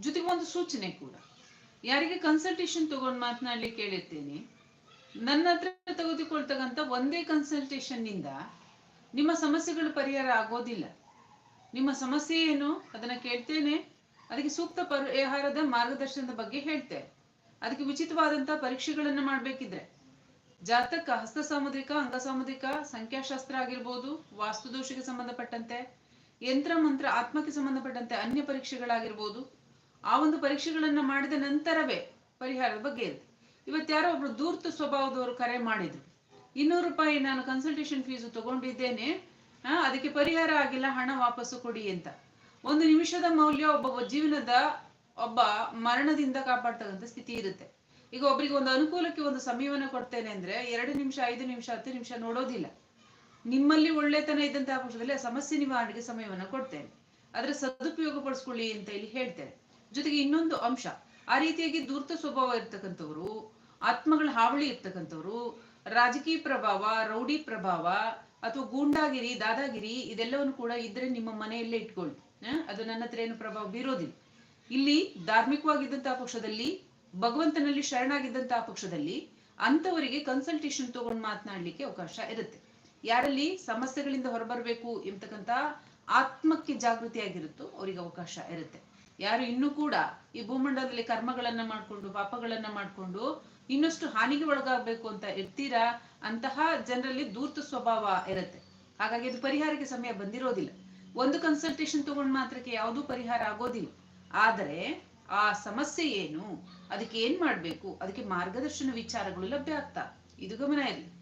ಜೊತೆಗೆ ಒಂದು ಸೂಚನೆ ಕೂಡ. ಯಾರಿಗೆ ಕನ್ಸಲ್ಟೇಷನ್ ತಗೊಂಡು ಮಾತನಾಡ್ಲಿಕ್ಕೆ ಕೇಳಿರ್ತೇನೆ. ನನ್ನ ಹತ್ರ ತೆಗೆದುಕೊಳ್ತಕ್ಕಂಥ ಒಂದೇ ಕನ್ಸಲ್ಟೇಷನ್ನಿಂದ ನಿಮ್ಮ ಸಮಸ್ಯೆಗಳು ಪರಿಹಾರ ಆಗೋದಿಲ್ಲ. ನಿಮ್ಮ ಸಮಸ್ಯೆ ಏನು ಅದನ್ನ ಕೇಳ್ತೇನೆ. ಅದಕ್ಕೆ ಸೂಕ್ತ ಪರಿಹಾರದ ಮಾರ್ಗದರ್ಶನದ ಬಗ್ಗೆ ಹೇಳ್ತೇನೆ. ಅದಕ್ಕೆ ಉಚಿತವಾದಂತಹ ಪರೀಕ್ಷೆಗಳನ್ನ ಮಾಡ್ಬೇಕಿದ್ರೆ. ಜಾತಕ ಹಸ್ತ ಸಾಮುದ್ರಿಕ ಅಂಗ ಸಾಮುದ್ರಿಕ ಸಂಖ್ಯಾಶಾಸ್ತ್ರ ಆಗಿರ್ಬೋದು, ವಾಸ್ತುದೋಷಕ್ಕೆ ಸಂಬಂಧಪಟ್ಟಂತೆ, ಯಂತ್ರ, ಮಂತ್ರ, ಆತ್ಮಕ್ಕೆ ಸಂಬಂಧಪಟ್ಟಂತೆ ಅನ್ಯ ಪರೀಕ್ಷೆಗಳಾಗಿರ್ಬೋದು ಆ ಒಂದು ಪರೀಕ್ಷೆಗಳನ್ನ ಮಾಡಿದ ನಂತರವೇ ಪರಿಹಾರದ ಬಗ್ಗೆ ಇದೆ. ಇವತ್ತು ಯಾರೋ ಒಬ್ರು ದೂರ್ತ ಸ್ವಭಾವದವರು ಕರೆ ಮಾಡಿದ್ರು. ಇನ್ನೂರು ರೂಪಾಯಿ ನಾನು ಕನ್ಸಲ್ಟೇಷನ್ ಫೀಸ್ ತಗೊಂಡಿದ್ದೇನೆ. ಅದಕ್ಕೆ ಪರಿಹಾರ ಆಗಿಲ್ಲ, ಹಣ ವಾಪಸ್ಸು ಕೊಡಿ ಅಂತ. ಒಂದು ನಿಮಿಷದ ಮೌಲ್ಯ ಒಬ್ಬ ಜೀವನದ ಒಬ್ಬ ಮರಣದಿಂದ ಕಾಪಾಡ್ತಕ್ಕಂಥ ಸ್ಥಿತಿ ಇರುತ್ತೆ. ಈಗ ಒಬ್ರಿಗೆ ಒಂದು ಅನುಕೂಲಕ್ಕೆ ಒಂದು ಸಮಯವನ್ನ ಕೊಡ್ತೇನೆ ಅಂದ್ರೆ ಎರಡು ನಿಮಿಷ, ಐದು ನಿಮಿಷ, ಹತ್ತು ನಿಮಿಷ ನೋಡೋದಿಲ್ಲ. ನಿಮ್ಮಲ್ಲಿ ಒಳ್ಳೆತನ ಇದ್ದಂತಹ ಪಕ್ಷದಲ್ಲಿ ಸಮಸ್ಯೆ ನಿವಾರಣೆಗೆ ಸಮಯವನ್ನ ಕೊಡ್ತೇನೆ. ಅದರ ಸದುಪಯೋಗ ಪಡಿಸ್ಕೊಳ್ಳಿ ಅಂತ ಇಲ್ಲಿ ಹೇಳ್ತೇನೆ. ಜೊತೆಗೆ ಇನ್ನೊಂದು ಅಂಶ, ಆ ರೀತಿಯಾಗಿ ದೂರ್ತ ಸ್ವಭಾವ ಇರ್ತಕ್ಕಂಥವ್ರು, ಆತ್ಮಗಳ ಹಾವಳಿ ಇರ್ತಕ್ಕಂಥವ್ರು, ರಾಜಕೀಯ ಪ್ರಭಾವ, ರೌಡಿ ಪ್ರಭಾವ ಅಥವಾ ಗೂಂಡಾಗಿರಿ, ದಾದಾಗಿರಿ, ಇದೆಲ್ಲವನ್ನು ಕೂಡ ಇದ್ರೆ ನಿಮ್ಮ ಮನೆಯಲ್ಲೇ ಇಟ್ಕೊಳ್ಳಿ ಅದು ನನ್ನ ಹತ್ರ ಏನು ಪ್ರಭಾವ ಬೀರೋದಿಲ್ಲ. ಇಲ್ಲಿ ಧಾರ್ಮಿಕವಾಗಿದ್ದಂತಹ ಪಕ್ಷದಲ್ಲಿ, ಭಗವಂತನಲ್ಲಿ ಶರಣಾಗಿದ್ದಂತಹ ಪಕ್ಷದಲ್ಲಿ ಅಂತವರಿಗೆ ಕನ್ಸಲ್ಟೇಷನ್ ತಗೊಂಡು ಮಾತನಾಡ್ಲಿಕ್ಕೆ ಅವಕಾಶ ಇರುತ್ತೆ. ಯಾರಲ್ಲಿ ಸಮಸ್ಯೆಗಳಿಂದ ಹೊರಬರಬೇಕು ಎಂಬತಕ್ಕಂತ ಆತ್ಮಕ್ಕೆ ಜಾಗೃತಿ ಆಗಿರುತ್ತೋ ಅವರಿಗೆ ಅವಕಾಶ ಇರುತ್ತೆ. ಯಾರು ಇನ್ನೂ ಕೂಡ ಈ ಭೂಮಂಡಲದಲ್ಲಿ ಕರ್ಮಗಳನ್ನ ಮಾಡ್ಕೊಂಡು, ಪಾಪಗಳನ್ನ ಮಾಡ್ಕೊಂಡು ಇನ್ನಷ್ಟು ಹಾನಿಗೆ ಒಳಗಾಗಬೇಕು ಅಂತ ಇರ್ತೀರಾ? ಅಂತಹ ಜನರಲ್ಲಿ ದೂರ್ತ ಸ್ವಭಾವ ಇರುತ್ತೆ. ಹಾಗಾಗಿ ಇದು ಪರಿಹಾರಕ್ಕೆ ಸಮಯ ಬಂದಿರೋದಿಲ್ಲ. ಒಂದು ಕನ್ಸಲ್ಟೇಷನ್ ತಗೊಂಡ್ ಮಾತ್ರಕ್ಕೆ ಯಾವುದೂ ಪರಿಹಾರ ಆಗೋದಿಲ್ಲ. ಆದರೆ ಆ ಸಮಸ್ಯೆ ಏನು? ಅದಕ್ಕೆ ಏನ್ ಮಾಡ್ಬೇಕು? ಅದಕ್ಕೆ ಮಾರ್ಗದರ್ಶನ ವಿಚಾರಗಳು ಲಭ್ಯ ಆಗ್ತಾ. ಇದು ಗಮನ ಇರಲಿ.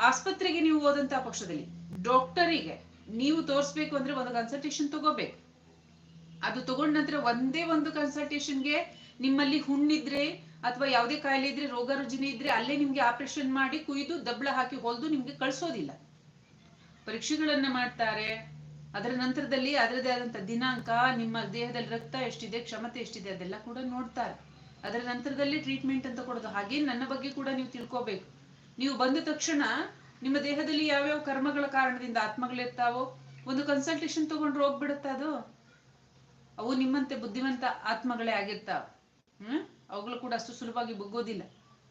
ಆಸ್ಪತ್ರೆಗೆ ನೀವು ಹೋದಂತಹ ಪಕ್ಷದಲ್ಲಿ ಡಾಕ್ಟರಿಗೆ ನೀವು ತೋರಿಸ್ಬೇಕು ಅಂದ್ರೆ ಒಂದು ಕನ್ಸಲ್ಟೇಷನ್ ತಗೋಬೇಕು. ಅದು ತಗೊಂಡ ನಂತರ ಒಂದೇ ಒಂದು ಕನ್ಸಲ್ಟೇಷನ್ಗೆ ನಿಮ್ಮಲ್ಲಿ ಹುಣ್ಣಿದ್ರೆ ಅಥವಾ ಯಾವುದೇ ಕಾಯಿಲೆ ಇದ್ರೆ ರೋಗ ರುಜಿನ ಇದ್ರೆ ಅಲ್ಲೇ ನಿಮ್ಗೆ ಆಪರೇಷನ್ ಮಾಡಿ ಕುಯ್ದು ದಬ್ಳ ಹಾಕಿ ಹೊಲ್ದು ನಿಮ್ಗೆ ಕಳ್ಸೋದಿಲ್ಲ. ಪರೀಕ್ಷೆಗಳನ್ನ ಮಾಡ್ತಾರೆ. ಅದರ ನಂತರದಲ್ಲಿ ಅದರದೇ ಆದಂತ ದಿನಾಂಕ, ನಿಮ್ಮ ದೇಹದಲ್ಲಿ ರಕ್ತ ಎಷ್ಟಿದೆ, ಕ್ಷಮತೆ ಎಷ್ಟಿದೆ ಅದೆಲ್ಲ ಕೂಡ ನೋಡ್ತಾರೆ. ಅದರ ನಂತರದಲ್ಲಿ ಟ್ರೀಟ್ಮೆಂಟ್ ಅಂತ ಕೊಡೋದು. ಹಾಗೆ ನನ್ನ ಬಗ್ಗೆ ಕೂಡ ನೀವು ತಿಳ್ಕೋಬೇಕು. ನೀವು ಬಂದ ತಕ್ಷಣ ನಿಮ್ಮ ದೇಹದಲ್ಲಿ ಯಾವ್ಯಾವ ಕರ್ಮಗಳ ಕಾರಣದಿಂದ ಆತ್ಮಗಳಿರ್ತಾವೋ, ಒಂದು ಕನ್ಸಲ್ಟೇಷನ್ ತಗೊಂಡ್ರೆ ಹೋಗ್ಬಿಡುತ್ತಾ ಅದು? ಅವು ನಿಮ್ಮಂತೆ ಬುದ್ಧಿವಂತ ಆತ್ಮಗಳೇ ಆಗಿರ್ತಾವ. ಹ್ಮ್? ಅವುಗಳು ಕೂಡ ಅಷ್ಟು ಸುಲಭವಾಗಿ ಬುಗ್ಗೋದಿಲ್ಲ.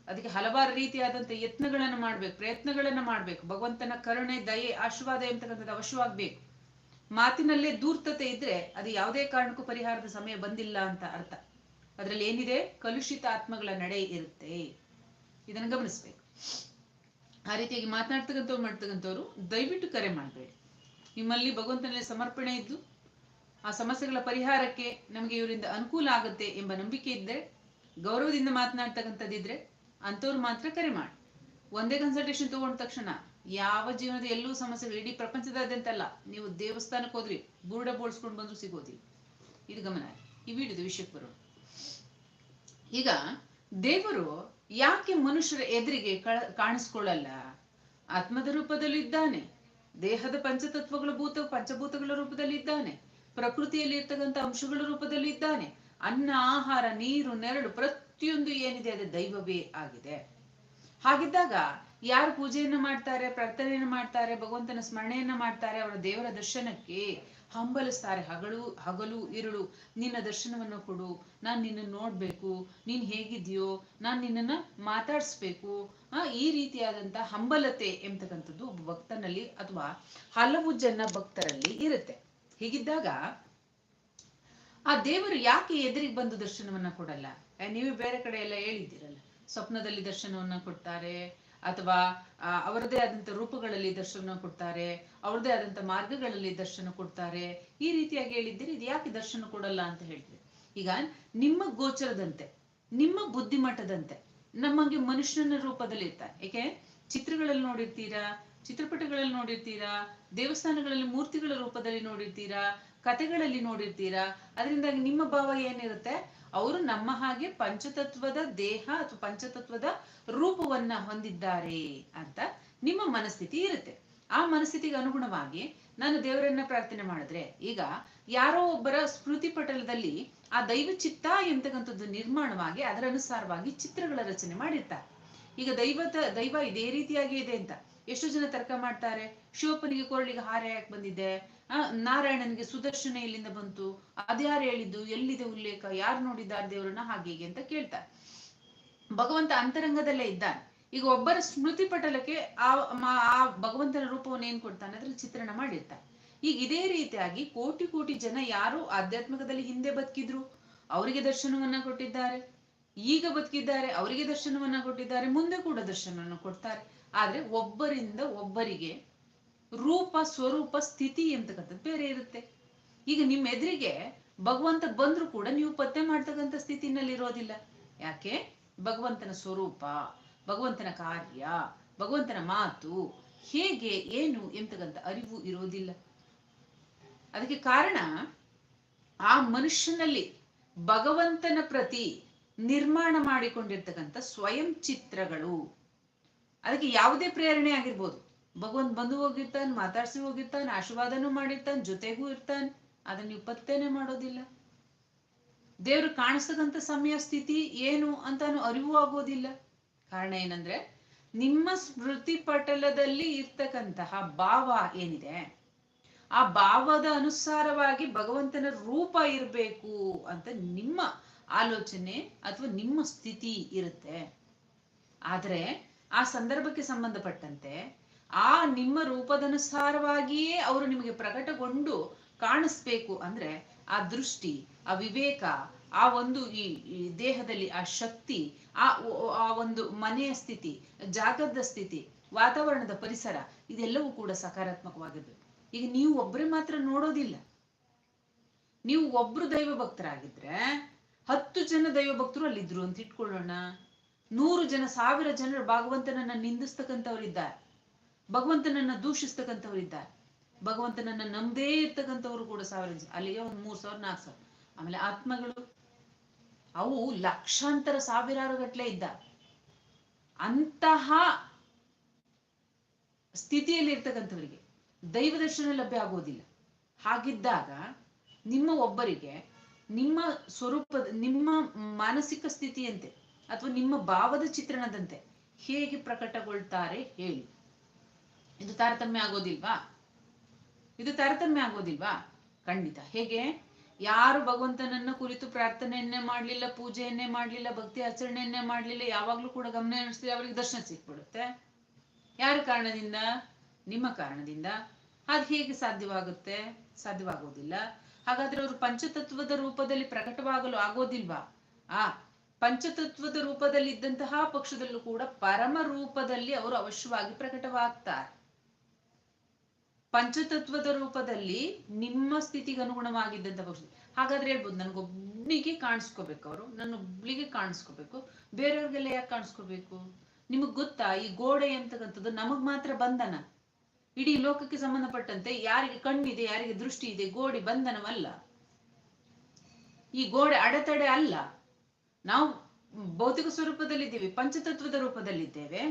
ಅದಕ್ಕೆ ಹಲವಾರು ರೀತಿಯಾದಂತ ಯತ್ನಗಳನ್ನ ಮಾಡ್ಬೇಕು, ಪ್ರಯತ್ನಗಳನ್ನ ಮಾಡ್ಬೇಕು. ಭಗವಂತನ ಕರುಣೆ, ದಯೆ, ಆಶೀರ್ವಾದ ಎಂತಕ್ಕಂಥದ್ದು ಅವಶ್ಯವಾಗ್ಬೇಕು. ಮಾತಿನಲ್ಲೇ ದೂರ್ತತೆ ಇದ್ರೆ ಅದು ಯಾವುದೇ ಕಾರಣಕ್ಕೂ ಪರಿಹಾರದ ಸಮಯ ಬಂದಿಲ್ಲ ಅಂತ ಅರ್ಥ. ಅದ್ರಲ್ಲಿ ಏನಿದೆ? ಕಲುಷಿತ ಆತ್ಮಗಳ ನಡೆ ಇರುತ್ತೆ. ಇದನ್ನ ಗಮನಿಸ್ಬೇಕು. ಆ ರೀತಿಯಾಗಿ ಮಾತನಾಡ್ತಕ್ಕಂಥವ್ರು ಮಾಡ್ತಕ್ಕಂಥವ್ರು, ದಯವಿಟ್ಟು ಕರೆ ಮಾಡಬೇಡಿ. ನಿಮ್ಮಲ್ಲಿ ಭಗವಂತನಲ್ಲಿ ಸಮರ್ಪಣೆ ಇದ್ದು ಆ ಸಮಸ್ಯೆಗಳ ಪರಿಹಾರಕ್ಕೆ ನಮಗೆ ಇವರಿಂದ ಅನುಕೂಲ ಆಗುತ್ತೆ ಎಂಬ ನಂಬಿಕೆ ಇದ್ದರೆ ಗೌರವದಿಂದ ಮಾತನಾಡ್ತಕ್ಕಂಥದ್ದಿದ್ರೆ ಅಂಥವ್ರು ಮಾತ್ರ ಕರೆ ಮಾಡಿ. ಒಂದೇ ಕನ್ಸಲ್ಟೇಷನ್ ತಗೊಂಡ ತಕ್ಷಣ ಯಾವ ಜೀವನದ ಎಲ್ಲೂ ಸಮಸ್ಯೆಗಳು ಇಡೀ ಪ್ರಪಂಚದಾದ್ಯಂತಲ್ಲ, ನೀವು ದೇವಸ್ಥಾನಕ್ಕೆ ಹೋದ್ರಿ, ಬುರುಡ ಬೋಳ್ಸ್ಕೊಂಡು ಬಂದ್ರು ಸಿಗೋದಿಲ್ಲ. ಇದು ಗಮನ ಈ ವಿಡಿಯೋದ ವಿಷಯಕ್ಕೆ ಬರೋಣ. ಈಗ ದೇವರು ಯಾಕೆ ಮನುಷ್ಯರ ಎದುರಿಗೆ ಕಾಣಿಸ್ಕೊಳ್ಳಲ್ಲ? ಆತ್ಮದ ರೂಪದಲ್ಲಿ ಇದ್ದಾನೆ ದೇಹದ ಪಂಚತತ್ವಗಳ ಭೂತ, ಪಂಚಭೂತಗಳ ರೂಪದಲ್ಲಿ ಇದ್ದಾನೆ ಪ್ರಕೃತಿಯಲ್ಲಿ ಇರ್ತಕ್ಕಂಥ ಅಂಶಗಳ ರೂಪದಲ್ಲಿ ಇದ್ದಾನೆ. ಅನ್ನ, ಆಹಾರ, ನೀರು, ನೆರಳು ಪ್ರತಿಯೊಂದು ಏನಿದೆ ಅದು ದೈವವೇ ಆಗಿದೆ. ಹಾಗಿದ್ದಾಗ ಯಾರು ಪೂಜೆಯನ್ನ ಮಾಡ್ತಾರೆ, ಪ್ರಾರ್ಥನೆಯನ್ನ ಮಾಡ್ತಾರೆ, ಭಗವಂತನ ಸ್ಮರಣೆಯನ್ನ ಮಾಡ್ತಾರೆ, ಅವರ ದೇವರ ದರ್ಶನಕ್ಕೆ ಹಂಬಲಿಸ್ತಾರೆ. ಹಗಲು ಹಗಲು, ಇರುಳು, ನಿನ್ನ ದರ್ಶನವನ್ನು ಕೊಡು, ನಾನ್ ನಿನ್ನ ನೋಡ್ಬೇಕು, ನೀನ್ ಹೇಗಿದ್ಯೋ, ನಾನ್ ನಿನ್ನನ್ನ ಮಾತಾಡಿಸ್ಬೇಕು. ಈ ರೀತಿಯಾದಂತ ಹಂಬಲತೆ ಎಂಬತಕ್ಕಂಥದ್ದು ಒಬ್ಬ ಭಕ್ತನಲ್ಲಿ ಅಥವಾ ಹಲವು ಜನ ಭಕ್ತರಲ್ಲಿ ಇರುತ್ತೆ. ಹೀಗಿದ್ದಾಗ ಆ ದೇವರು ಯಾಕೆ ಎದುರಿಗೆ ಬಂದು ದರ್ಶನವನ್ನ ಕೊಡಲ್ಲ? ನೀವು ಬೇರೆ ಕಡೆ ಎಲ್ಲ ಹೇಳಿದ್ದೀರಲ್ಲ, ಸ್ವಪ್ನದಲ್ಲಿ ದರ್ಶನವನ್ನ ಕೊಡ್ತಾರೆ, ಅಥವಾ ಅವರದೇ ಆದಂತ ರೂಪಗಳಲ್ಲಿ ದರ್ಶನ ಕೊಡ್ತಾರೆ, ಅವ್ರದೇ ಆದಂತ ಮಾರ್ಗಗಳಲ್ಲಿ ದರ್ಶನ ಕೊಡ್ತಾರೆ, ಈ ರೀತಿಯಾಗಿ ಹೇಳಿದ್ದೀರಿ, ಇದು ಯಾಕೆ ದರ್ಶನ ಕೊಡಲ್ಲ ಅಂತ ಹೇಳ್ತೀರಿ? ಈಗ ನಿಮ್ಮ ಗೋಚರದಂತೆ, ನಿಮ್ಮ ಬುದ್ಧಿಮಟ್ಟದಂತೆ ನಮಗೆ ಮನುಷ್ಯನ ರೂಪದಲ್ಲಿ ಇರ್ತಾರೆ ಏಕೆ? ಚಿತ್ರಗಳಲ್ಲಿ ನೋಡಿರ್ತೀರಾ ಚಿತ್ರಪಟಗಳಲ್ಲಿ ನೋಡಿರ್ತೀರಾ, ದೇವಸ್ಥಾನಗಳಲ್ಲಿ ಮೂರ್ತಿಗಳ ರೂಪದಲ್ಲಿ ನೋಡಿರ್ತೀರಾ, ಕಥೆಗಳಲ್ಲಿ ನೋಡಿರ್ತೀರಾ, ಅದರಿಂದಾಗಿ ನಿಮ್ಮ ಭಾವ ಏನಿರುತ್ತೆ? ಅವರು ನಮ್ಮ ಹಾಗೆ ಪಂಚತತ್ವದ ದೇಹ ಅಥವಾ ಪಂಚತತ್ವದ ರೂಪವನ್ನ ಹೊಂದಿದ್ದಾರೆ ಅಂತ ನಿಮ್ಮ ಮನಸ್ಥಿತಿ ಇರುತ್ತೆ. ಆ ಮನಸ್ಥಿತಿಗೆ ಅನುಗುಣವಾಗಿ ನಾನು ದೇವರನ್ನ ಪ್ರಾರ್ಥನೆ ಮಾಡಿದ್ರೆ, ಈಗ ಯಾರೋ ಒಬ್ಬರ ಸ್ಮೃತಿ ಪಟಲದಲ್ಲಿ ಆ ದೈವ ಚಿತ್ತ ಎಂತಕ್ಕಂಥದ್ದು ನಿರ್ಮಾಣವಾಗಿ ಅದರ ಅನುಸಾರವಾಗಿ ಚಿತ್ರಗಳ ರಚನೆ ಮಾಡಿರ್ತಾರೆ. ಈಗ ದೈವತ ದೈವ ಇದೇ ರೀತಿಯಾಗಿ ಇದೆ ಅಂತ. ಎಷ್ಟು ಜನ ತರ್ಕ ಮಾಡ್ತಾರೆ? ಶಿವಪ್ಪನಿಗೆ ಕೊರಳಿಗೆ ಹಾರ ಯಾಕೆ ಬಂದಿದೆ? ಆ, ನಾರಾಯಣನಿಗೆ ಸುದರ್ಶನ ಎಲ್ಲಿಂದ ಬಂತು? ಅದ್ಯಾರು ಹೇಳಿದ್ದು? ಎಲ್ಲಿದೆ ಉಲ್ಲೇಖ? ಯಾರು ನೋಡಿದ್ದಾರೆ ದೇವರನ್ನ? ಹಾಗೆ ಹೀಗೆ ಅಂತ ಕೇಳ್ತಾರೆ. ಭಗವಂತ ಅಂತರಂಗದಲ್ಲೇ ಇದ್ದಾನೆ. ಈಗ ಒಬ್ಬರ ಸ್ಮೃತಿ ಪಟಲಕ್ಕೆ ಆ ಆ ಭಗವಂತನ ರೂಪವನ್ನು ಏನ್ ಕೊಡ್ತಾನೆ? ಅದ್ರ ಚಿತ್ರಣ ಮಾಡಿರ್ತಾರೆ ಈಗ ಇದೇ ರೀತಿಯಾಗಿ ಕೋಟಿ ಕೋಟಿ ಜನ ಯಾರು ಆಧ್ಯಾತ್ಮಿಕದಲ್ಲಿ ಹಿಂದೆ ಬದುಕಿದ್ರು? ಅವರಿಗೆ ದರ್ಶನವನ್ನ ಕೊಟ್ಟಿದ್ದಾರೆ. ಈಗ ಬದುಕಿದ್ದಾರೆ, ಅವರಿಗೆ ದರ್ಶನವನ್ನ ಕೊಟ್ಟಿದ್ದಾರೆ, ಮುಂದೆ ಕೂಡ ದರ್ಶನವನ್ನು ಕೊಡ್ತಾರೆ. ಆದ್ರೆ ಒಬ್ಬರಿಂದ ಒಬ್ಬರಿಗೆ ರೂಪ, ಸ್ವರೂಪ, ಸ್ಥಿತಿ ಅಂತಕ್ಕಂಥದ್ದು ಬೇರೆ ಇರುತ್ತೆ. ಈಗ ನಿಮ್ಮ ಎದುರಿಗೆ ಭಗವಂತ ಬಂದ್ರು ಕೂಡ ನೀವು ಪತ್ತೆ ಮಾಡ್ತಕ್ಕಂಥ ಸ್ಥಿತಿನಲ್ಲಿ ಇರೋದಿಲ್ಲ. ಯಾಕೆ? ಭಗವಂತನ ಸ್ವರೂಪ, ಭಗವಂತನ ಕಾರ್ಯ, ಭಗವಂತನ ಮಾತು ಹೇಗೆ, ಏನು ಎಂತಕ್ಕಂಥ ಅರಿವು ಇರೋದಿಲ್ಲ. ಅದಕ್ಕೆ ಕಾರಣ ಆ ಮನುಷ್ಯನಲ್ಲಿ ಭಗವಂತನ ಪ್ರತಿ ನಿರ್ಮಾಣ ಮಾಡಿಕೊಂಡಿರ್ತಕ್ಕಂಥ ಸ್ವಯಂ ಚಿತ್ರಗಳು. ಅದಕ್ಕೆ ಯಾವುದೇ ಪ್ರೇರಣೆ ಆಗಿರ್ಬೋದು. ಭಗವಂತ ಬಂದು ಹೋಗಿರ್ತಾನೆ, ಮಾತಾಡ್ಸಿ ಹೋಗಿರ್ತಾನೆ, ಆಶೀರ್ವಾದನೂ ಮಾಡಿರ್ತಾನೆ, ಜೊತೆಗೂ ಇರ್ತಾನೆ. ಅದನ್ನ ನೀವು ಪತ್ತೇನೆ ಮಾಡೋದಿಲ್ಲ. ದೇವ್ರು ಕಾಣಿಸ್ತಕ್ಕಂಥ ಸಮಯ, ಸ್ಥಿತಿ ಏನು ಅಂತಾನು ಅರಿವು ಆಗೋದಿಲ್ಲ. ಕಾರಣ ಏನಂದ್ರೆ, ನಿಮ್ಮ ಸ್ಮೃತಿ ಪಟಲದಲ್ಲಿ ಇರ್ತಕ್ಕಂತಹ ಭಾವ ಏನಿದೆ, ಆ ಭಾವದ ಅನುಸಾರವಾಗಿ ಭಗವಂತನ ರೂಪ ಇರಬೇಕು ಅಂತ ನಿಮ್ಮ ಆಲೋಚನೆ ಅಥವಾ ನಿಮ್ಮ ಸ್ಥಿತಿ ಇರುತ್ತೆ. ಆದ್ರೆ ಆ ಸಂದರ್ಭಕ್ಕೆ ಸಂಬಂಧಪಟ್ಟಂತೆ ಆ ನಿಮ್ಮ ರೂಪದನುಸಾರವಾಗಿಯೇ ಅವರು ನಿಮಗೆ ಪ್ರಕಟಗೊಂಡು ಕಾಣಿಸ್ಬೇಕು ಅಂದ್ರೆ ಆ ದೃಷ್ಟಿ, ಆ ವಿವೇಕ, ಆ ಒಂದು ಈ ದೇಹದಲ್ಲಿ ಆ ಶಕ್ತಿ, ಆ ಆ ಒಂದು ಮನೆಯ ಸ್ಥಿತಿ, ಜಾಗದ ಸ್ಥಿತಿ, ವಾತಾವರಣದ ಪರಿಸರ, ಇದೆಲ್ಲವೂ ಕೂಡ ಸಕಾರಾತ್ಮಕವಾಗಿರ್ಬೇಕು ಈಗ ನೀವು ಒಬ್ಬರೇ ಮಾತ್ರ ನೋಡೋದಿಲ್ಲ. ನೀವು ಒಬ್ರು ದೈವ ಭಕ್ತರಾಗಿದ್ರೆ ಹತ್ತು ಜನ ದೈವ ಭಕ್ತರು ಅಲ್ಲಿದ್ರು ಅಂತ ಇಟ್ಕೊಳ್ಳೋಣ. ನೂರು ಜನ, ಸಾವಿರ ಜನರು ಭಗವಂತನನ್ನ ನಿಂದಿಸ್ತಕ್ಕಂಥವ್ರಿದ್ದಾರೆ. ಭಗವಂತನನ್ನ ದೂಷಿಸ್ತಕ್ಕಂಥವ್ರಿದ್ದಾರೆ. ಭಗವಂತನನ್ನ ನಂಬದೇ ಇರ್ತಕ್ಕಂಥವ್ರು ಕೂಡ ಸಾವಿರ ಜನ, ಅಲ್ಲಿಗೆ ಒಂದು ಮೂರ್ ಸಾವಿರ, ನಾಲ್ಕು ಸಾವಿರ. ಆಮೇಲೆ ಆತ್ಮಗಳು, ಅವು ಲಕ್ಷಾಂತರ ಸಾವಿರಾರು ಗಟ್ಲೆ ಇದ್ದ. ಅಂತಹ ಸ್ಥಿತಿಯಲ್ಲಿ ಇರ್ತಕ್ಕಂಥವರಿಗೆ ದೈವ ದರ್ಶನ ಲಭ್ಯ ಆಗೋದಿಲ್ಲ. ಹಾಗಿದ್ದಾಗ ನಿಮ್ಮ ಒಬ್ಬರಿಗೆ ನಿಮ್ಮ ಸ್ವರೂಪದ, ನಿಮ್ಮ ಮಾನಸಿಕ ಸ್ಥಿತಿಯಂತೆ ಅಥವಾ ನಿಮ್ಮ ಭಾವದ ಚಿತ್ರಣದಂತೆ ಹೇಗೆ ಪ್ರಕಟಗೊಳ್ತಾರೆ ಹೇಳಿ. ಇದು ತಾರತಮ್ಯ ಆಗೋದಿಲ್ವಾ? ಇದು ತಾರತಮ್ಯ ಆಗೋದಿಲ್ವಾ? ಖಂಡಿತ. ಹೇಗೆ? ಯಾರು ಭಗವಂತನನ್ನ ಕುರಿತು ಪ್ರಾರ್ಥನೆಯನ್ನೇ ಮಾಡ್ಲಿಲ್ಲ, ಪೂಜೆಯನ್ನೇ ಮಾಡ್ಲಿಲ್ಲ, ಭಕ್ತಿ ಆಚರಣೆಯನ್ನೇ ಮಾಡ್ಲಿಲ್ಲ, ಯಾವಾಗ್ಲೂ ಕೂಡ ಗಮನ ಹರಿಸ್ತೀವಿ ಅವ್ರಿಗೆ ದರ್ಶನ ಸಿಕ್ಬಿಡುತ್ತೆ. ಯಾರ ಕಾರಣದಿಂದ? ನಿಮ್ಮ ಕಾರಣದಿಂದ. ಅದು ಹೇಗೆ ಸಾಧ್ಯವಾಗುತ್ತೆ? ಸಾಧ್ಯವಾಗೋದಿಲ್ಲ. ಹಾಗಾದ್ರೆ ಅವರು ಪಂಚತತ್ವದ ರೂಪದಲ್ಲಿ ಪ್ರಕಟವಾಗಲು ಆಗೋದಿಲ್ವಾ? ಆ, ಪಂಚತತ್ವದ ರೂಪದಲ್ಲಿ ಇದ್ದಂತಹ ಪಕ್ಷದಲ್ಲೂ ಕೂಡ ಪರಮ ರೂಪದಲ್ಲಿ ಅವರು ಅವಶ್ಯವಾಗಿ ಪ್ರಕಟವಾಗ್ತಾರೆ. ಪಂಚತತ್ವದ ರೂಪದಲ್ಲಿ ನಿಮ್ಮ ಸ್ಥಿತಿಗೆ ಅನುಗುಣವಾಗಿದ್ದಂಥ ಪಕ್ಷ ಹಾಗಾದ್ರೆ ಹೇಳ್ಬೋದು, ನನ್ಗೊಬ್ನಿಗೆ ಕಾಣಿಸ್ಕೋಬೇಕು ಅವರು, ನನ್ನೊಬ್ಳಿಗೆ ಕಾಣಿಸ್ಕೋಬೇಕು, ಬೇರೆಯವ್ರಿಗೆಲ್ಲ ಯಾಕೆ ಕಾಣಿಸ್ಕೋಬೇಕು? ನಿಮಗ್ ಗೊತ್ತಾ ಈ ಗೋಡೆ ಅಂತಕ್ಕಂಥದ್ದು ನಮಗ್ ಮಾತ್ರ ಬಂಧನ. ಇಡೀ ಲೋಕಕ್ಕೆ ಸಂಬಂಧಪಟ್ಟಂತೆ ಯಾರಿಗೆ ಕಣ್ಣಿದೆ, ಯಾರಿಗೆ ದೃಷ್ಟಿ ಇದೆ ಗೋಡೆ ಬಂಧನವಲ್ಲ. ಈ ಗೋಡೆ ಅಡೆತಡೆ ಅಲ್ಲ. ನಾವು ಭೌತಿಕ ಸ್ವರೂಪದಲ್ಲಿದ್ದೇವೆ, ಪಂಚತತ್ವದ ರೂಪದಲ್ಲಿದ್ದೇವೆ.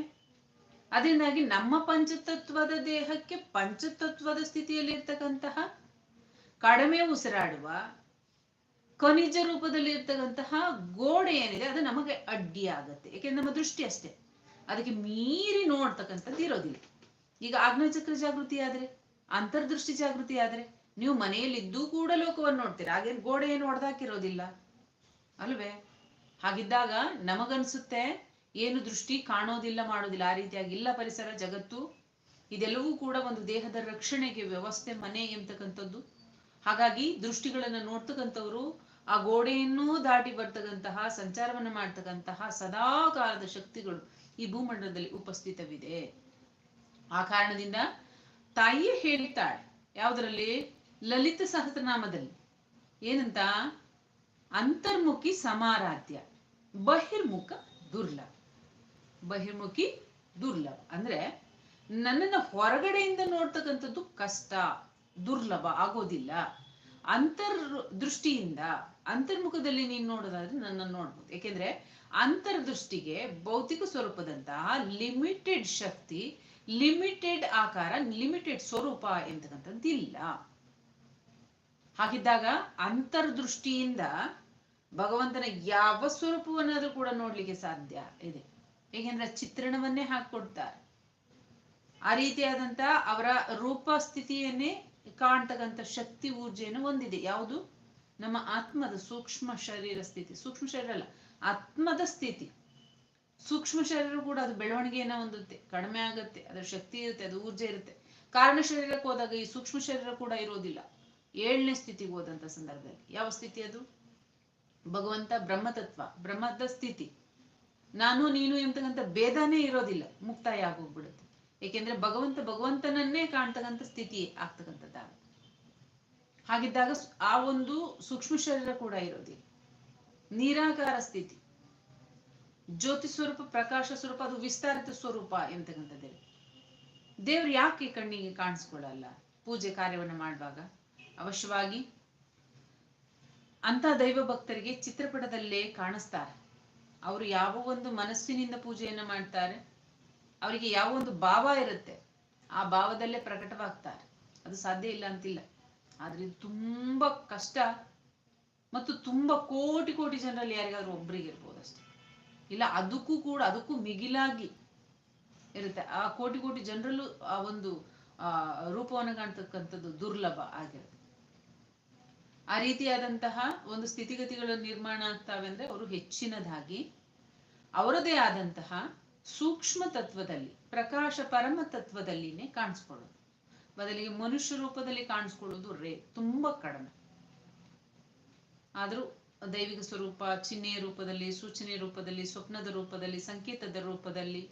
ಅದರಿಂದಾಗಿ ನಮ್ಮ ಪಂಚತತ್ವದ ದೇಹಕ್ಕೆ ಪಂಚತತ್ವದ ಸ್ಥಿತಿಯಲ್ಲಿ ಇರ್ತಕ್ಕಂತಹ ಕಡಿಮೆ ಉಸಿರಾಡುವ, ಖನಿಜ ರೂಪದಲ್ಲಿ ಇರ್ತಕ್ಕಂತಹ ಗೋಡೆ ಏನಿದೆ, ಅದು ನಮಗೆ ಅಡ್ಡಿ ಆಗತ್ತೆ ಯಾಕೆಂದ್ರೆ ನಮ್ಮ ದೃಷ್ಟಿ ಅಷ್ಟೇ. ಅದಕ್ಕೆ ಮೀರಿ ನೋಡ್ತಕ್ಕಂಥದ್ದು ಇರೋದಿಲ್ಲ. ಈಗ ಆಗ್ನಚಕ್ರ ಜಾಗೃತಿ ಆದ್ರೆ, ಅಂತರ್ದೃಷ್ಟಿ ಜಾಗೃತಿ ಆದ್ರೆ, ನೀವು ಮನೆಯಲ್ಲಿದ್ದೂ ಕೂಡ ಲೋಕವನ್ನು ನೋಡ್ತೀರಾ. ಹಾಗೆ ಗೋಡೆ ಏನು ಹೊಡೆದಾಕಿರೋದಿಲ್ಲ ಅಲ್ವೇ? ಹಾಗಿದ್ದಾಗ ನಮಗನ್ಸುತ್ತೆ, ಏನು ದೃಷ್ಟಿ ಕಾಣೋದಿಲ್ಲ, ಮಾಡೋದಿಲ್ಲ, ಆ ರೀತಿಯಾಗಿ ಇಲ್ಲ ಪರಿಸರ, ಜಗತ್ತು, ಇದೆಲ್ಲವೂ ಕೂಡ ಒಂದು ದೇಹದ ರಕ್ಷಣೆಗೆ ವ್ಯವಸ್ಥೆ, ಮನೆ ಎಂತಕ್ಕಂಥದ್ದು ಹಾಗಾಗಿ ದೃಷ್ಟಿಗಳನ್ನು ನೋಡ್ತಕ್ಕಂಥವ್ರು, ಆ ಗೋಡೆಯನ್ನೂ ದಾಟಿ ಬರ್ತಕ್ಕಂತಹ, ಸಂಚಾರವನ್ನು ಮಾಡ್ತಕ್ಕಂತಹ ಸದಾಕಾಲದ ಶಕ್ತಿಗಳು ಈ ಭೂಮಂಡಲದಲ್ಲಿ ಉಪಸ್ಥಿತವಿದೆ. ಆ ಕಾರಣದಿಂದ ತಾಯಿಯೇ ಹೇಳ್ತಾಳೆ, ಯಾವುದರಲ್ಲಿ? ಲಲಿತ ಸಹಸ್ರನಾಮದಲ್ಲಿ. ಏನಂತ? ಅಂತರ್ಮುಖಿ ಸಮಾರಾಧ್ಯ, ಬಹಿರ್ಮುಖ ದುರ್ಲಭ. ಬಹಿರ್ಮುಖಿ ದುರ್ಲಭ ಅಂದ್ರೆ ನನ್ನನ್ನ ಹೊರಗಡೆಯಿಂದ ನೋಡ್ತಕ್ಕಂಥದ್ದು ಕಷ್ಟ, ದುರ್ಲಭ ಆಗೋದಿಲ್ಲ. ಅಂತರ್ ದೃಷ್ಟಿಯಿಂದ ಅಂತರ್ಮುಖದಲ್ಲಿ ನೀನ್ ನೋಡೋದಾದ್ರೆ ನನ್ನನ್ನು ನೋಡ್ಬೋದು. ಯಾಕೆಂದ್ರೆ ಅಂತರ್ದೃಷ್ಟಿಗೆ ಭೌತಿಕ ಸ್ವರೂಪದಂತಹ ಲಿಮಿಟೆಡ್ ಶಕ್ತಿ ಲಿಮಿಟೆಡ್ ಆಕಾರ, ಲಿಮಿಟೆಡ್ ಸ್ವರೂಪ ಎಂತಕ್ಕಂಥದ್ದು ಇಲ್ಲ ಹಾಗಿದ್ದಾಗ ಅಂತರ್ದೃಷ್ಟಿಯಿಂದ ಭಗವಂತನ ಯಾವ ಸ್ವರೂಪವನ್ನಾದ್ರೂ ಕೂಡ ನೋಡ್ಲಿಕ್ಕೆ ಸಾಧ್ಯ ಇದೆ. ಏಕೆಂದ್ರೆ ಚಿತ್ರಣವನ್ನೇ ಹಾಕೊಡ್ತಾರೆ ಆ ರೀತಿಯಾದಂತ ಅವರ ರೂಪ ಸ್ಥಿತಿಯನ್ನೇ ಕಾಣ್ತಕ್ಕಂಥ ಶಕ್ತಿ ಊರ್ಜೆಯನ್ನು ಹೊಂದಿದೆ. ಯಾವುದು? ನಮ್ಮ ಆತ್ಮದ ಸೂಕ್ಷ್ಮ ಶರೀರ ಸ್ಥಿತಿ. ಸೂಕ್ಷ್ಮ ಶರೀರ ಅಲ್ಲ, ಆತ್ಮದ ಸ್ಥಿತಿ. ಸೂಕ್ಷ್ಮ ಶರೀರ ಕೂಡ ಅದು ಬೆಳವಣಿಗೆಯನ್ನ ಹೊಂದುತ್ತೆ, ಕಡಿಮೆ ಆಗುತ್ತೆ, ಅದರ ಶಕ್ತಿ ಇರುತ್ತೆ, ಅದು ಊರ್ಜೆ ಇರುತ್ತೆ. ಕಾರಣ ಶರೀರಕ್ಕೆ ಹೋದಾಗ ಈ ಸೂಕ್ಷ್ಮ ಶರೀರ ಕೂಡ ಇರೋದಿಲ್ಲ. ಏಳನೇ ಸ್ಥಿತಿಗೆ ಹೋದಂತ ಸಂದರ್ಭದಲ್ಲಿ ಯಾವ ಸ್ಥಿತಿ ಅದು? ಭಗವಂತ ಬ್ರಹ್ಮತತ್ವ, ಬ್ರಹ್ಮದ ಸ್ಥಿತಿ. ನಾನು, ನೀನು ಎಂಬತಕ್ಕಂಥ ಭೇದನೇ ಇರೋದಿಲ್ಲ, ಮುಕ್ತಾಯ ಆಗೋಗ್ಬಿಡುತ್ತೆ. ಏಕೆಂದ್ರೆ ಭಗವಂತ ಭಗವಂತನನ್ನೇ ಕಾಣ್ತಕ್ಕಂಥ ಸ್ಥಿತಿ ಆಗ್ತಕ್ಕಂಥದ್ದಾಗುತ್ತೆ ಹಾಗಿದ್ದಾಗ ಆ ಒಂದು ಸೂಕ್ಷ್ಮ ಶರೀರ ಕೂಡ ಇರೋದಿಲ್ಲ. ನಿರಾಕಾರ ಸ್ಥಿತಿ. ಜ್ಯೋತಿ ಸ್ವರೂಪ, ಪ್ರಕಾಶ ಸ್ವರೂಪ, ಅದು ವಿಸ್ತಾರಿತ ಸ್ವರೂಪ ಎಂತಕ್ಕಂಥದ್ದೇ ದೇವ್ರು ಯಾಕೆ ಕಣ್ಣಿಗೆ ಕಾಣಿಸ್ಕೊಳ್ಳಲ್ಲ? ಪೂಜೆ ಕಾರ್ಯವನ್ನು ಮಾಡುವಾಗ ಅವಶ್ಯವಾಗಿ ಅಂತ ದೈವ ಭಕ್ತರಿಗೆ ಚಿತ್ರಪಟದಲ್ಲೇ ಕಾಣಿಸ್ತಾರೆ. ಅವರು ಯಾವ ಒಂದು ಮನಸ್ಸಿನಿಂದ ಪೂಜೆಯನ್ನು ಮಾಡ್ತಾರೆ. ಅವರಿಗೆ ಯಾವ ಒಂದು ಭಾವ ಇರುತ್ತೆ. ಆ ಭಾವದಲ್ಲೇ ಪ್ರಕಟವಾಗ್ತಾರೆ. ಅದು ಸಾಧ್ಯ ಇಲ್ಲ ಅಂತಿಲ್ಲ. ಆದ್ರೆ ಇದು ತುಂಬಾ ಕಷ್ಟ ಮತ್ತು ತುಂಬಾ ಕೋಟಿ ಕೋಟಿ ಜನರಲ್ಲಿ ಯಾರಿಗಾದ್ರೂ ಒಬ್ರಿಗೆ ಇರ್ಬೋದು ಅಷ್ಟೇ ಇಲ್ಲ, ಅದಕ್ಕೂ ಕೂಡ, ಅದಕ್ಕೂ ಮಿಗಿಲಾಗಿ ಇರುತ್ತೆ. ಆ ಕೋಟಿ ಕೋಟಿ ಜನರಲ್ಲೂ ಆ ಒಂದು, ಆ, ರೂಪವನ್ನು ಕಾಣ್ತಕ್ಕಂಥದ್ದು ದುರ್ಲಭ ಆಗಿರುತ್ತೆ. ಆ ರೀತಿಯಾದಂತಹ ಒಂದು ಸ್ಥಿತಿಗತಿಗಳು ನಿರ್ಮಾಣ ಆಗ್ತಾವೆ ಅಂದ್ರೆ ಅವರು ಹೆಚ್ಚಿನದಾಗಿ ಅವರದೇ ಆದಂತಹ ಸೂಕ್ಷ್ಮ ತತ್ವದಲ್ಲಿ, ಪ್ರಕಾಶ ಪರಮ ತತ್ವದಲ್ಲಿನೇ ಕಾಣಿಸ್ಕೊಳ್ಳೋದು. ಬದಲಿಗೆ ಮನುಷ್ಯ ರೂಪದಲ್ಲಿ ಕಾಣಿಸ್ಕೊಳ್ಳೋದು ರೇ, ತುಂಬಾ ಕಡಿಮೆ. ಆದ್ರೂ ದೈವಿಕ ಸ್ವರೂಪ, ಚಿಹ್ನೆಯ ರೂಪದಲ್ಲಿ ಸೂಚನೆ ರೂಪದಲ್ಲಿ, ಸ್ವಪ್ನದ ರೂಪದಲ್ಲಿ, ಸಂಕೇತದ ರೂಪದಲ್ಲಿ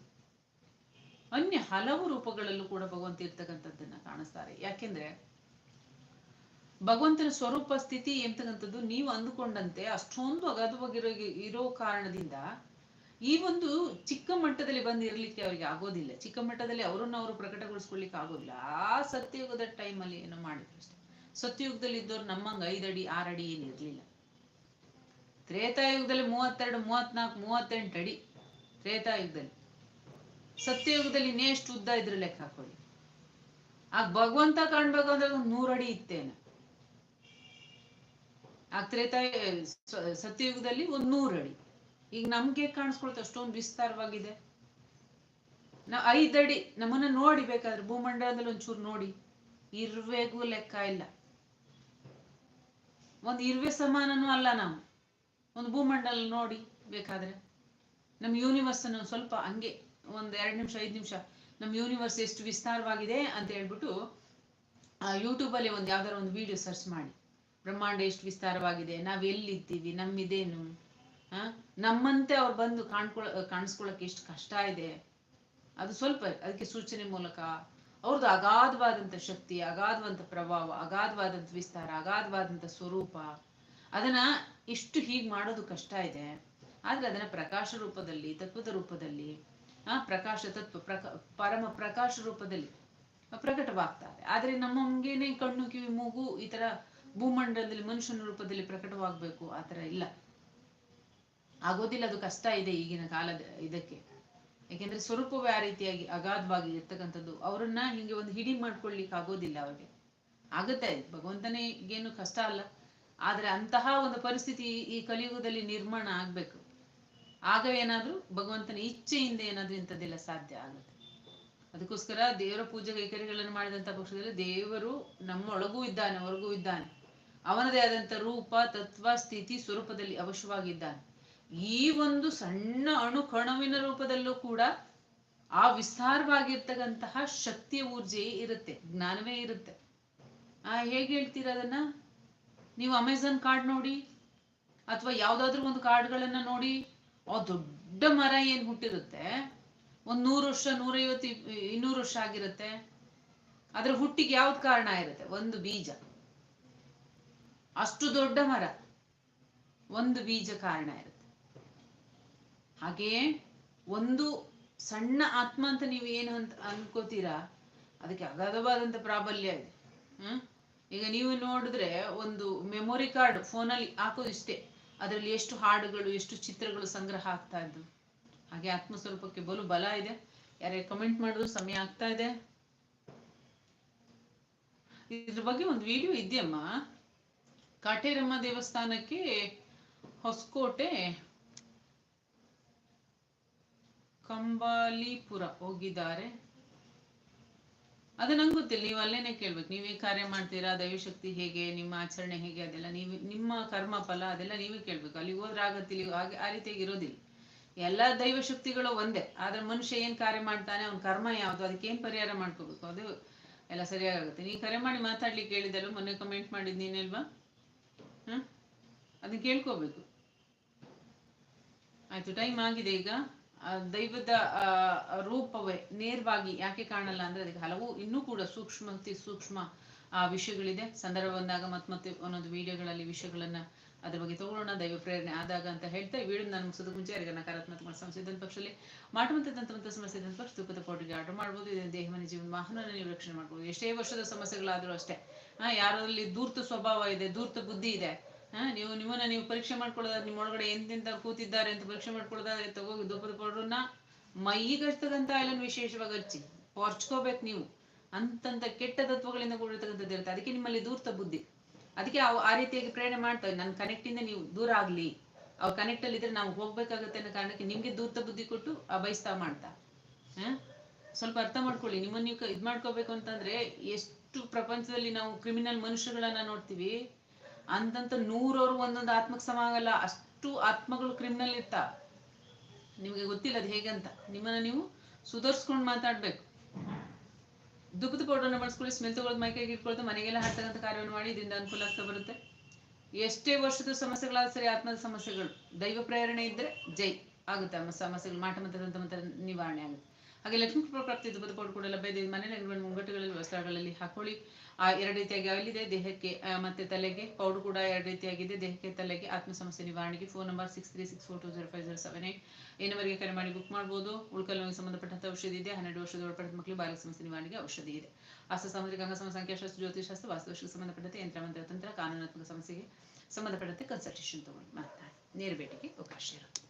ಅನ್ಯ ಹಲವು ರೂಪಗಳಲ್ಲೂ ಕೂಡ ಭಗವಂತ ಇರ್ತಕ್ಕಂಥದ್ದನ್ನ ಕಾಣಿಸ್ತಾರೆ. ಯಾಕೆಂದ್ರೆ ಭಗವಂತನ ಸ್ವರೂಪ, ಸ್ಥಿತಿ ಎಂತಕ್ಕಂಥದ್ದು ನೀವು ಅಂದುಕೊಂಡಂತೆ ಅಷ್ಟೊಂದು ಅಗಾಧವಾಗಿರೋ ಇರೋ ಕಾರಣದಿಂದ ಈ ಒಂದು ಚಿಕ್ಕ ಮಟ್ಟದಲ್ಲಿ ಬಂದು ಇರಲಿಕ್ಕೆ ಅವರಿಗೆ ಆಗೋದಿಲ್ಲ. ಚಿಕ್ಕ ಮಟ್ಟದಲ್ಲಿ ಅವರನ್ನು ಅವರು ಪ್ರಕಟಗೊಳಿಸ್ಕೊಳ್ಳಿಕ್ಕೆ ಆಗೋದಿಲ್ಲ. ಆ ಸತ್ಯಯುಗದ ಟೈಮಲ್ಲಿ ಏನೋ ಮಾಡಿದ್ರು ಅಷ್ಟೇ. ಸತ್ಯಯುಗದಲ್ಲಿ ಇದ್ದವ್ರು ನಮ್ಮಂಗೆ ಐದಡಿ, ಆರಡಿ ಏನು ಇರ್ಲಿಲ್ಲ ತ್ರೇತಾಯುಗದಲ್ಲಿ ಮೂವತ್ತೆರಡು, ಮೂವತ್ನಾಲ್ಕು, ಮೂವತ್ತೆಂಟು ಅಡಿ ತ್ರೇತಾಯುಗದಲ್ಲಿ. ಸತ್ಯಯುಗದಲ್ಲಿ ಇನ್ನೆಷ್ಟು ಉದ್ದ ಇದ್ರ ಲೆಕ್ಕ ಹಾಕೊಳ್ಳಿ. ಆಗ ಭಗವಂತ ಕಾಣ್ಬೇಕು ಅಂದ್ರೆ ಒಂದು ನೂರಡಿ ಇತ್ತೇನೆ. ಆ ತ್ರೇತಾಯ ಸತ್ಯಯುಗದಲ್ಲಿ ಒಂದ್ ನೂರಡಿ ಈಗ ನಮ್ಗೆ ಕಾಣಿಸ್ಕೊಳ್ತ? ಅಷ್ಟೊಂದು ವಿಸ್ತಾರವಾಗಿದೆ. ನಾ ಐದಡಿ ನಮ್ಮನ್ನ ನೋಡಿ ಬೇಕಾದ್ರೆ, ಭೂಮಂಡಲದಲ್ಲಿ ಒಂಚೂರು ನೋಡಿ. ಇರ್ವೆಗೂ ಲೆಕ್ಕ ಇಲ್ಲ. ಒಂದು ಇರ್ವೆ ಸಮಾನನೂ ಅಲ್ಲ ನಾವು. ಒಂದು ಭೂಮಂಡಲ ನೋಡಿ ಬೇಕಾದ್ರೆ. ನಮ್ಮ ಯೂನಿವರ್ಸ್ ಅನ್ನು ಸ್ವಲ್ಪ ಹಂಗೆ, ಒಂದ್ ಎರಡು ನಿಮಿಷ, ಐದು ನಿಮಿಷ, ನಮ್ಮ ಯೂನಿವರ್ಸ್ ಎಷ್ಟು ವಿಸ್ತಾರವಾಗಿದೆ ಅಂತ ಹೇಳ್ಬಿಟ್ಟು ಯೂಟ್ಯೂಬಲ್ಲಿ ಒಂದು ಯಾವ್ದಾರ ಒಂದು ವಿಡಿಯೋ ಸರ್ಚ್ ಮಾಡಿ. ಬ್ರಹ್ಮಾಂಡ ಎಷ್ಟು ವಿಸ್ತಾರವಾಗಿದೆ, ನಾವ್ ಎಲ್ಲಿದ್ದೀವಿ, ನಮ್ಮಿದೇನು? ಆ? ನಮ್ಮಂತೆ ಅವ್ರು ಬಂದು ಕಾಣ್ಕೊಳ ಕಾಣಿಸ್ಕೊಳಕ್ಕೆ ಎಷ್ಟು ಕಷ್ಟ ಇದೆ. ಅದು ಸ್ವಲ್ಪ ಅದಕ್ಕೆ ಸೂಚನೆ ಮೂಲಕ ಅವ್ರದ್ದು ಅಗಾಧವಾದಂಥ ಶಕ್ತಿ, ಅಗಾಧವಾದಂತ ಪ್ರಭಾವ, ಅಗಾಧವಾದಂತ ವಿಸ್ತಾರ, ಅಗಾಧವಾದಂತ ಸ್ವರೂಪ ಅದನ್ನ ಇಷ್ಟು ಹೀಗೆ ಮಾಡೋದು ಕಷ್ಟ ಇದೆ. ಆದ್ರೆ ಅದನ್ನ ಪ್ರಕಾಶ ರೂಪದಲ್ಲಿ, ತತ್ವದ ರೂಪದಲ್ಲಿ, ಆ, ಪ್ರಕಾಶ ತತ್ವ, ಪ್ರಕ, ಪರಮ ಪ್ರಕಾಶ ರೂಪದಲ್ಲಿ ಪ್ರಕಟವಾಗ್ತಾರೆ. ಆದ್ರೆ ನಮ್ಮಂಗೇನೆ ಕಣ್ಣು, ಕಿವಿ, ಮೂಗು ಈ ತರ ಭೂಮಂಡಲದಲ್ಲಿ, ಮನುಷ್ಯನ ರೂಪದಲ್ಲಿ ಪ್ರಕಟವಾಗ್ಬೇಕು ಆ ತರ ಇಲ್ಲ. ಆಗೋದಿಲ್ಲ, ಅದು ಕಷ್ಟ ಇದೆ ಈಗಿನ ಕಾಲದ ಇದಕ್ಕೆ. ಯಾಕೆಂದ್ರೆ ಸ್ವರೂಪವೇ ಆ ರೀತಿಯಾಗಿ ಅಗಾಧವಾಗಿ ಇರ್ತಕ್ಕಂಥದ್ದು. ಅವರನ್ನ ಹಿಂಗೆ ಒಂದು ಹಿಡಿ ಮಾಡ್ಕೊಳ್ಲಿಕ್ಕೆ ಆಗೋದಿಲ್ಲ ಅವ್ರಿಗೆ. ಆಗುತ್ತೆ, ಭಗವಂತನಿಗೇನು ಕಷ್ಟ ಅಲ್ಲ. ಆದ್ರೆ ಅಂತಹ ಒಂದು ಪರಿಸ್ಥಿತಿ ಈ ಕಲಿಯುಗದಲ್ಲಿ ನಿರ್ಮಾಣ ಆಗಬೇಕು. ಆಗ ಏನಾದ್ರೂ ಭಗವಂತನ ಇಚ್ಛೆಯಿಂದ ಏನಾದರೂ ಇಂಥದ್ದೆಲ್ಲ ಸಾಧ್ಯ ಆಗುತ್ತೆ. ಅದಕ್ಕೋಸ್ಕರ ದೇವರ ಪೂಜೆ ಕೈಕರ್ಯಗಳನ್ನು ಮಾಡಿದಂಥ ಪಕ್ಷದಲ್ಲಿ ದೇವರು ನಮ್ಮೊಳಗೂ ಇದ್ದಾನೆ, ಹೊರಗೂ ಇದ್ದಾನೆ. ಅವನದೇ ಆದಂಥ ರೂಪ, ತತ್ವ, ಸ್ಥಿತಿ, ಸ್ವರೂಪದಲ್ಲಿ ಅವಶ್ಯವಾಗಿದ್ದಾನೆ. ಈ ಒಂದು ಸಣ್ಣ ಅಣು ಕಣವಿನ ರೂಪದಲ್ಲೂ ಕೂಡ ಆ ವಿಸ್ತಾರವಾಗಿರ್ತಕ್ಕಂತಹ ಶಕ್ತಿಯ ಊರ್ಜೆಯೇ ಇರುತ್ತೆ, ಜ್ಞಾನವೇ ಇರುತ್ತೆ. ಆ, ಹೇಗೆ ಹೇಳ್ತೀರ ಅದನ್ನ? ನೀವು ಅಮೆಝಾನ್ ಕಾರ್ಡ್ ನೋಡಿ, ಅಥವಾ ಯಾವ್ದಾದ್ರು ಒಂದು ಕಾರ್ಡ್ಗಳನ್ನ ನೋಡಿ, ಆ ದೊಡ್ಡ ಮರ ಏನ್ ಹುಟ್ಟಿರುತ್ತೆ? ಒಂದ್ ನೂರು ವರ್ಷ, ನೂರೈವತ್ತು, ಇನ್ನೂರು ವರ್ಷ ಆಗಿರುತ್ತೆ. ಅದ್ರ ಹುಟ್ಟಿಗೆ ಯಾವ್ದು ಕಾರಣ ಇರುತ್ತೆ? ಒಂದು ಬೀಜ. ಅಷ್ಟು ದೊಡ್ಡ ಮರ, ಒಂದು ಬೀಜ ಕಾರಣ ಇರುತ್ತೆ. ಹಾಗೆಯೇ ಒಂದು ಸಣ್ಣ ಆತ್ಮ ಅಂತ ನೀವು ಏನು ಅಂತ ಅನ್ಕೋತೀರಾ? ಅದಕ್ಕೆ ಅಗಾಧವಾದಂತ ಪ್ರಾಬಲ್ಯ ಇದೆ. ಹ್ಮ್? ಈಗ ನೀವು ನೋಡಿದ್ರೆ ಒಂದು ಮೆಮೊರಿ ಕಾರ್ಡ್ ಫೋನಲ್ಲಿ ಹಾಕೋದು ಇಷ್ಟೇ ಅದರಲ್ಲಿ ಎಷ್ಟು ಹಾಡುಗಳು, ಎಷ್ಟು ಚಿತ್ರಗಳು ಸಂಗ್ರಹ ಆಗ್ತಾ ಇದ್ದು ಹಾಗೆ ಆತ್ಮಸ್ವರೂಪಕ್ಕೆ ಬಲು ಬಲ ಇದೆ. ಯಾರೇ ಕಮೆಂಟ್ ಮಾಡಿದ್ರು ಸಮಯ ಆಗ್ತಾ ಇದೆ. ಇದ್ರ ಬಗ್ಗೆ ಒಂದು ವಿಡಿಯೋ ಇದೆಯಮ್ಮ. ಕಾಟೇರಮ್ಮ ದೇವಸ್ಥಾನಕ್ಕೆ ಹೊಸಕೋಟೆ, ಕಂಬಾಲಿಪುರ ಹೋಗಿದ್ದಾರೆ. ಅದು ನಂಗೆ ಗೊತ್ತಿಲ್ಲ. ನೀವು ಅಲ್ಲೇನೆ ಕೇಳ್ಬೇಕು. ನೀವೇ ಕಾರ್ಯ ಮಾಡ್ತೀರಾ? ದೈವಶಕ್ತಿ ಹೇಗೆ? ನಿಮ್ಮ ಆಚರಣೆ ಹೇಗೆ? ಅದೆಲ್ಲ ನೀವು, ನಿಮ್ಮ ಕರ್ಮ ಫಲ ಅದೆಲ್ಲ ನೀವೇ ಕೇಳ್ಬೇಕು. ಅಲ್ಲಿ ಹೋದ್ರೆ ಆಗತ್ತಿಲ್ಲ ಹಾಗೆ ಆ ರೀತಿಯಾಗಿ ಇರೋದಿಲ್ಲ. ಎಲ್ಲ ದೈವಶಕ್ತಿಗಳು ಒಂದೇ. ಆದ್ರೆ ಮನುಷ್ಯ ಏನ್ ಕಾರ್ಯ ಮಾಡ್ತಾನೆ? ಅವ್ನ ಕರ್ಮ ಯಾವುದು? ಅದಕ್ಕೆ ಏನ್ ಪರಿಹಾರ ಮಾಡ್ಕೋಬೇಕು? ಅದು ಎಲ್ಲ ಸರಿಯಾಗುತ್ತೆ. ನೀ ಕರೆ ಮಾಡಿ ಮಾತಾಡ್ಲಿಕ್ಕೆ ಹೇಳಿದಲ್ಲ ಮೊನ್ನೆ ಕಮೆಂಟ್ ಮಾಡಿದ್ ನೀನಲ್ವಾ? ಹ್ಮ್? ಅದನ್ನ ಕೇಳ್ಕೋಬೇಕು. ಆಯ್ತು ಟೈಮ್ ಆಗಿದೆ ಈಗ. ದೈವದ ರೂಪವೇ ನೇರವಾಗಿ ಯಾಕೆ ಕಾಣಲ್ಲ ಅಂದ್ರೆ ಅದಕ್ಕೆ ಹಲವು ಇನ್ನೂ ಕೂಡ ಸೂಕ್ಷ್ಮ, ಅತಿ ಸೂಕ್ಷ್ಮ, ಆ, ವಿಷಯಗಳಿದೆ. ಸಂದರ್ಭ ಬಂದಾಗ ಮತ್ತೆ ಮತ್ತೆ ಒಂದೊಂದು ವಿಡಿಯೋಗಳಲ್ಲಿ ವಿಷಯಗಳನ್ನ ಅದ್ರ ಬಗ್ಗೆ ತಗೊಳ್ಳೋಣ. ದೈವ ಪ್ರೇರಣೆ ಆದಾಗ ಅಂತ ಹೇಳ್ತಾ ವಿಡಿಯೋ ನಾನು ಮುಗಿಸೋದಕ್ಕೆ ಮುಂಚೆ ಯಾರಿಗೆ ನಕಾರಾತ್ಮಕ ಸಮಸ್ಯೆ ಇದ್ದಂತ ಪಕ್ಷದಲ್ಲಿ ಮಾಟ ಮತ್ತು ದಂತಮಂತ ಸಮಸ್ಯೆ ಇದ್ದಂತ ಪಕ್ಷ ತೂಕದ ಪೌಡ್ರಿಗೆ ಆರ್ಡರ್ ಮಾಡ್ಬೋದು. ಇದನ್ನ ದೇಹ, ಮನೆ, ಜೀವನ ವಾಹನ ನೀವು ರಕ್ಷಣೆ ಮಾಡ್ಬೋದು. ಎಷ್ಟೇ ವರ್ಷದ ಸಮಸ್ಯೆಗಳಾದ್ರೂ ಅಷ್ಟೇ. ಹಾ ಯಾರಲ್ಲಿ ದೂರ್ತ ಸ್ವಭಾವ ಇದೆ, ದೂರ್ತ ಬುದ್ಧಿ ಇದೆ ನೀವು ನಿಮ್ಮನ್ನ ನೀವು ಪರೀಕ್ಷೆ ಮಾಡ್ಕೊಳ್ಳೋದಾದ್ರೆ, ನಿಮ್ಮ ಒಳಗಡೆ ಎಂತೆಂತ ಕೂತಿದ್ದಾರೆ ಅಂತ ಪರೀಕ್ಷೆ ಮಾಡ್ಕೊಳ್ಳೋದಾದ್ರೆ ತಗೋಗಿ ಧೂಪದ ಪೌಡ್ರನ್ನ ಮೈಗೆ ಹಚ್ತಕ್ಕಂತ ಆಯಿಲನ್ನು ವಿಶೇಷವಾಗಿ ಹಚ್ಚಿ. ಹೊರ್ಚ್ಕೋಬೇಕು ನೀವು. ಅಂತಂತ ಕೆಟ್ಟ ತತ್ವಗಳಿಂದ ಕೂಡಿರ್ತಕ್ಕಂಥದ್ದು ಇರುತ್ತೆ. ಅದಕ್ಕೆ ನಿಮ್ಮಲ್ಲಿ ದೂರ್ತ ಬುದ್ಧಿ. ಅದಕ್ಕೆ ಅವು ಆ ರೀತಿಯಾಗಿ ಪ್ರೇರಣೆ ಮಾಡ್ತವೆ ನನ್ನ ಕನೆಕ್ಟ್ ಇಂದ ನೀವು ದೂರ ಆಗ್ಲಿ. ಅವ್ರ ಕನೆಕ್ಟ್ ಅಲ್ಲಿ ಇದ್ರೆ ನಾವು ಹೋಗ್ಬೇಕಾಗತ್ತೆ ಅನ್ನೋ ಕಾರಣಕ್ಕೆ ನಿಮ್ಗೆ ದೂರ್ತ ಬುದ್ಧಿ ಕೊಟ್ಟು ಆ ಬಯಸ್ತಾ ಮಾಡ್ತಾ. ಹ? ಸ್ವಲ್ಪ ಅರ್ಥ ಮಾಡ್ಕೊಳ್ಳಿ. ನಿಮ್ಮನ್ನ ನೀವು ಇದ್ ಮಾಡ್ಕೋಬೇಕು ಅಂತಂದ್ರೆ ಎಷ್ಟು ಪ್ರಪಂಚದಲ್ಲಿ ನಾವು ಕ್ರಿಮಿನಲ್ ಮನುಷ್ಯಗಳನ್ನ ನೋಡ್ತೀವಿ. ಅಂತಂತ ನೂರವರು ಒಂದೊಂದು ಆತ್ಮಕ್ಕೆ ಸಮ ಆಗಲ್ಲ. ಅಷ್ಟು ಆತ್ಮಗಳು ಕ್ರಿಮಿನಲ್ ಇರ್ತಾವ ನಿಮಗೆ ಗೊತ್ತಿಲ್ಲ ಅದು ಹೇಗಂತ ನಿಮ್ಮನ್ನ ನೀವು ಸುಧಾರಿಸ್ಕೊಂಡು ಮಾತಾಡ್ಬೇಕು. ದುಪ್ಪದ ಪೌಡರ್ನ ಬಳಸ್ಕೊಳ್ಳಿ ಸ್ಮೆಲ್ ತಗೊಳ್ಳೋದು ಮೈಕೈಗೆ ಇಟ್ಕೊಳ್ತಾ ಮನೆಗೆಲ್ಲ ಹಾಕ್ತಕ್ಕಂಥ ಕಾರ್ಯವನ್ನು ಮಾಡಿ, ಇದರಿಂದ ಅನುಕೂಲ ಆಗ್ತಾ ಬರುತ್ತೆ. ಎಷ್ಟೇ ವರ್ಷದ ಸಮಸ್ಯೆಗಳಾದ ಸರಿ ಆತ್ಮದ ಸಮಸ್ಯೆಗಳು. ದೈವ ಪ್ರೇರಣೆ ಇದ್ರೆ ಜೈ. ಆಗುತ್ತೆ? ಸಮಸ್ಯೆಗಳು, ಮಾಟ ನಿವಾರಣೆ ಆಗುತ್ತೆ. ಹಾಗೆ ಲಕ್ಷ್ಮೀ ಕೃಪಾ ಪ್ರಾಪ್ತಿ ಇದು ಪೌಡರ್ ಕೂಡ ಲಭ್ಯ ಇದೆ ಮನೆ ಮುಂಗಟ್ಟುಗಳಲ್ಲಿ, ವಸ್ತ್ರಗಳಲ್ಲಿ ಹಾಕೊಳ್ಳಿ. ಆ ಎರಡು ರೀತಿಯಾಗಿ ಅಲ್ಲಿದೆ. ದೇಹಕ್ಕೆ ಮತ್ತೆ ತಲೆಗೆ ಪೌಡರ್ ಕೂಡ ಎರಡು ರೀತಿಯಾಗಿದೆ. ದೇಹಕ್ಕೆ, ತಲೆಗೆ ಆತ್ಮ ಸಮಸ್ಯೆ ನಿವಾರಣೆಗೆ phone number six three six four two zero five zero seven eight ಈ ನಂಬರ್ಗೆ ಕರೆ ಮಾಡಿ ಬುಕ್ ಮಾಡ್ಬೋದು. ಉಳ್ಕಲ್ ನೋವಿಗೆ ಸಂಬಂಧಪಟ್ಟಂತ ಔಷಧಿ ಇದೆ. ಹನ್ನೆರಡು ವರ್ಷದ ಒಳಪಟ್ಟ ಮಕ್ಕಳಿಗೆ ಬಾಲಕ ಸಮಸ್ಯೆ ನಿವಾರಣೆಗೆ ಔಷಧಿ ಇದೆ. ಆಸ್ತ ಸಾಮಾಜಿಕ ಅಂಗ ಸಂಖ್ಯಾಶಾಸ್ತ್ರ ಜ್ಯೋತಿಷಾಸ್ತ್ರ ವಾಸ್ತುವಶಕ್ಕೆ ಸಂಬಂಧಪಟ್ಟಂತೆ ಯಂತ್ರ ಮಂತ್ರ ತಂತ್ರ ಕಾನೂನಾತ್ಮಕ ಸಮಸ್ಯೆಗೆ ಸಂಬಂಧಪಟ್ಟಂತೆ ಕನ್ಸಲ್ಟೇಷನ್ ತಗೊಂಡು ಮಾತಾಡಿ. ನೇರ ಭೇಟಿಗೆ ಅವಕಾಶ ಇರುತ್ತೆ.